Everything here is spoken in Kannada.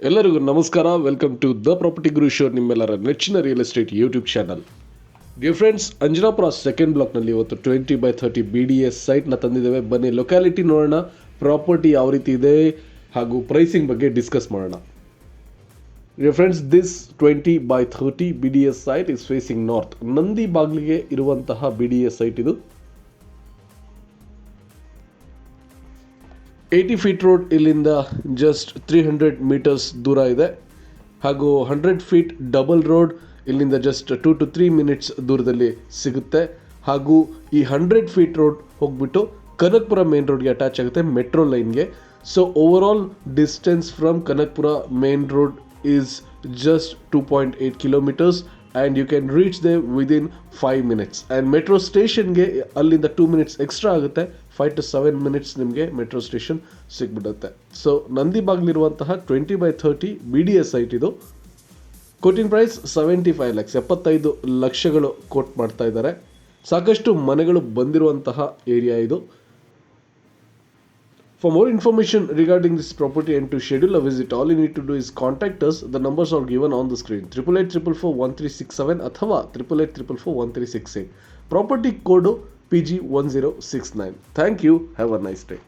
ಎಲ್ಲರಿಗೂ ನಮಸ್ಕಾರ. Welcome to the property guru show ನಿಮ್ಮೆಲ್ಲರ ನೆಚ್ಚಿನ real estate YouTube channel dear friends Anjanapura second ಬ್ಲಾಕ್ನಲ್ಲಿ ಇವತ್ತು twenty by thirty B D S ಸೈಟ್ನ ತಂದಿದ್ದೇವೆ. ಬನ್ನಿ ಲೊಕ್ಯಾಲಿಟಿ ನೋಡೋಣ. ಪ್ರಾಪರ್ಟಿ ಯಾವ ರೀತಿ ಇದೆ ಹಾಗೂ ಪ್ರೈಸಿಂಗ್ ಬಗ್ಗೆ ಡಿಸ್ಕಸ್ ಮಾಡೋಣ. Dear friends this twenty by thirty B D S site is facing north Nandi ಬಾಗಿಲಿಗೆ ಇರುವಂತಹ ಬಿ ಡಿ ಎಸ್ ಸೈಟ್ ಇದು. ಏಯ್ಟಿ ಫೀಟ್ ರೋಡ್ ಇಲ್ಲಿಂದ ಜಸ್ಟ್ ತ್ರೀ ಹಂಡ್ರೆಡ್ ಮೀಟರ್ಸ್ ದೂರ ಇದೆ. ಹಾಗೂ ಹಂಡ್ರೆಡ್ ಫೀಟ್ ಡಬಲ್ ರೋಡ್ ಇಲ್ಲಿಂದ just two to three minutes ದೂರದಲ್ಲಿ ಸಿಗುತ್ತೆ. ಹಾಗೂ ಈ ಹಂಡ್ರೆಡ್ ಫೀಟ್ ರೋಡ್ ಹೋಗ್ಬಿಟ್ಟು ಕನಕ್ಪುರ ಮೇನ್ ರೋಡ್ಗೆ ಅಟ್ಯಾಚ್ ಆಗುತ್ತೆ ಮೆಟ್ರೋ ಲೈನ್ಗೆ so overall distance from Kanakpura main road is just two point eight kilometres and you can reach there within five minutes and metro ಸ್ಟೇಷನ್ಗೆ ಅಲ್ಲಿಂದ ಟೂ ಮಿನಿಟ್ಸ್ ಎಕ್ಸ್ಟ್ರಾ ಆಗುತ್ತೆ. ಫೈವ್ ಟು ಸೆವೆನ್ ಮಿನಿಟ್ಸ್ ನಿಮಗೆ ಮೆಟ್ರೋ ಸ್ಟೇಷನ್ ಸಿಗ್ಬಿಡುತ್ತೆ. So ನಂದಿಬಾಗ್ಲಿರುವಂತಹ twenty by thirty B D S site ಇದು. Quoting price seventy five lakhs ಎಪ್ಪತ್ತೈದು ಲಕ್ಷಗಳು ಕೋಟ್ ಮಾಡ್ತಾ ಇದ್ದಾರೆ. ಸಾಕಷ್ಟು ಮನೆಗಳು ಬಂದಿರುವಂತಹ ಏರಿಯಾ ಇದು. For more information regarding this property and to schedule a visit, all you need to do is contact us. The numbers are given on the screen. Triple eight triple four one three six seven ಅಥವಾ triple eight triple four one three six eight. Property code PG one zero six nine. Thank you. Have a nice day.